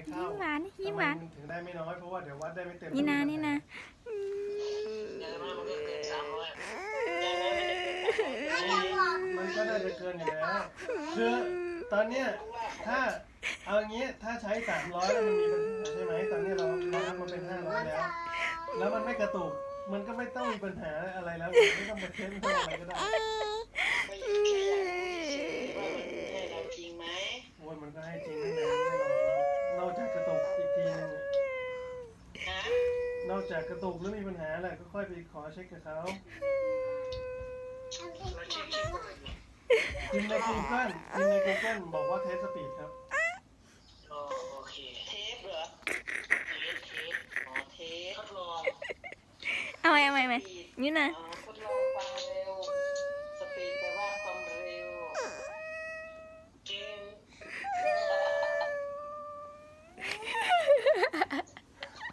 ไม่เข้ายิ้มหวานยิ้มหวานทำไมถึงได้ไม่น้อยเพราะว่าเดี๋ยววัดได้ไม่เต็มนี่นะนี่นะอย่างน้อยมันก็เกินสามร้อยอย่างน้อยไม่ได้เกินสามร้อยมันก็น่าจะเกินอยู่แล้วคือตอนเนี้ยถ้าเอาอย่างงี้ถ้าใช้สามร้อยแล้วมันมีปัญหาใช่ไหมตอนนี้เราเราอัพมาเป็นห้าร้อยแล้วแล้วมันไม่กระตุกมันก็ไม่ต้องมีปัญหาอะไรแล้วไม่ต้องมาเช็คเพิ่มอะไรก็ได้ ไม่แค่อยากรู้เฉยๆว่ามันให้เราจริงไหม โวนมันก็ให้จริงไม่นานไม่รอหรอกนอกจากกระตุกอีกทีนึง ฮะ นอกจากกระตุกหรือมีปัญหาอะไรก็ค่อยไปขอเช็คกับเขาเราเช็คเช็คก่อนพิมพ์ใน Google พิมพ์ใน Google บอกว่าเทสสปีดครับอ๋อโอเค เทปเหรอ เทปเทปอ๋อเทปทดลองเอาไหมเอาไหมเอาไหมนี่นะ อ๋อ